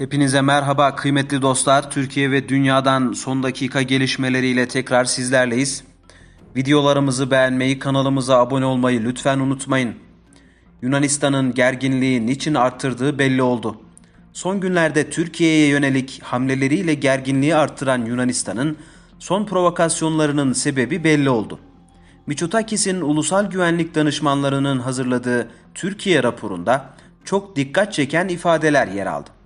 Hepinize merhaba kıymetli dostlar. Türkiye ve dünyadan son dakika gelişmeleriyle tekrar sizlerleyiz. Videolarımızı beğenmeyi, kanalımıza abone olmayı lütfen unutmayın. Yunanistan'ın gerginliği niçin arttırdığı belli oldu. Son günlerde Türkiye'ye yönelik hamleleriyle gerginliği arttıran Yunanistan'ın son provokasyonlarının sebebi belli oldu. Miçotakis'in ulusal güvenlik danışmanlarının hazırladığı Türkiye raporunda çok dikkat çeken ifadeler yer aldı.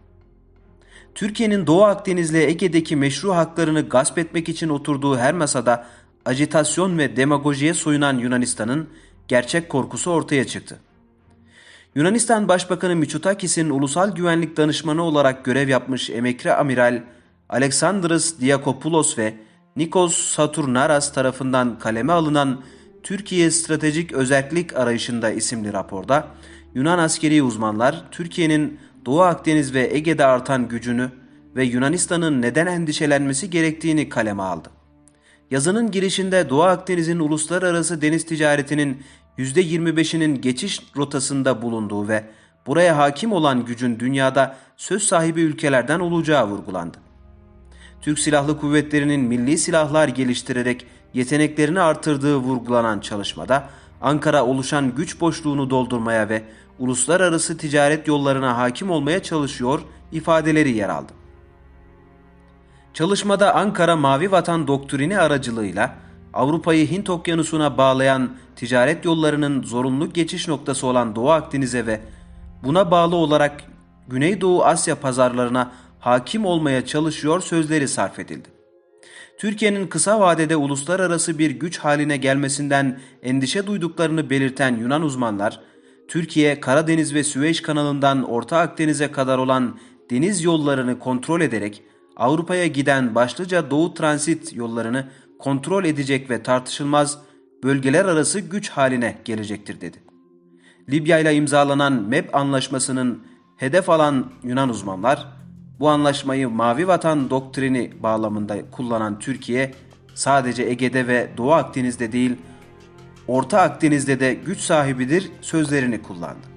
Türkiye'nin Doğu Akdeniz'le Ege'deki meşru haklarını gasp etmek için oturduğu her masada ajitasyon ve demagojiye soyunan Yunanistan'ın gerçek korkusu ortaya çıktı. Yunanistan Başbakanı Mitsotakis'in ulusal güvenlik danışmanı olarak görev yapmış emekli amiral Alexandros Diakopoulos ve Nikos Saturnaras tarafından kaleme alınan Türkiye Stratejik Özellik Arayışında isimli raporda Yunan askeri uzmanlar Türkiye'nin Doğu Akdeniz ve Ege'de artan gücünü ve Yunanistan'ın neden endişelenmesi gerektiğini kaleme aldı. Yazının girişinde Doğu Akdeniz'in uluslararası deniz ticaretinin %25'inin geçiş rotasında bulunduğu ve buraya hakim olan gücün dünyada söz sahibi ülkelerden olacağı vurgulandı. Türk Silahlı Kuvvetleri'nin milli silahlar geliştirerek yeteneklerini artırdığı vurgulanan çalışmada Ankara oluşan güç boşluğunu doldurmaya ve uluslararası ticaret yollarına hakim olmaya çalışıyor ifadeleri yer aldı. Çalışmada Ankara Mavi Vatan doktrini aracılığıyla Avrupa'yı Hint Okyanusu'na bağlayan ticaret yollarının zorunlu geçiş noktası olan Doğu Akdeniz'e ve buna bağlı olarak Güneydoğu Asya pazarlarına hakim olmaya çalışıyor sözleri sarf edildi. Türkiye'nin kısa vadede uluslararası bir güç haline gelmesinden endişe duyduklarını belirten Yunan uzmanlar, Türkiye, Karadeniz ve Süveyş kanalından Orta Akdeniz'e kadar olan deniz yollarını kontrol ederek Avrupa'ya giden başlıca doğu transit yollarını kontrol edecek ve tartışılmaz bölgeler arası güç haline gelecektir dedi. Libya ile imzalanan MEP anlaşmasının hedef alan Yunan uzmanlar, bu anlaşmayı Mavi Vatan doktrini bağlamında kullanan Türkiye, sadece Ege'de ve Doğu Akdeniz'de değil, Orta Akdeniz'de de güç sahibidir sözlerini kullandı.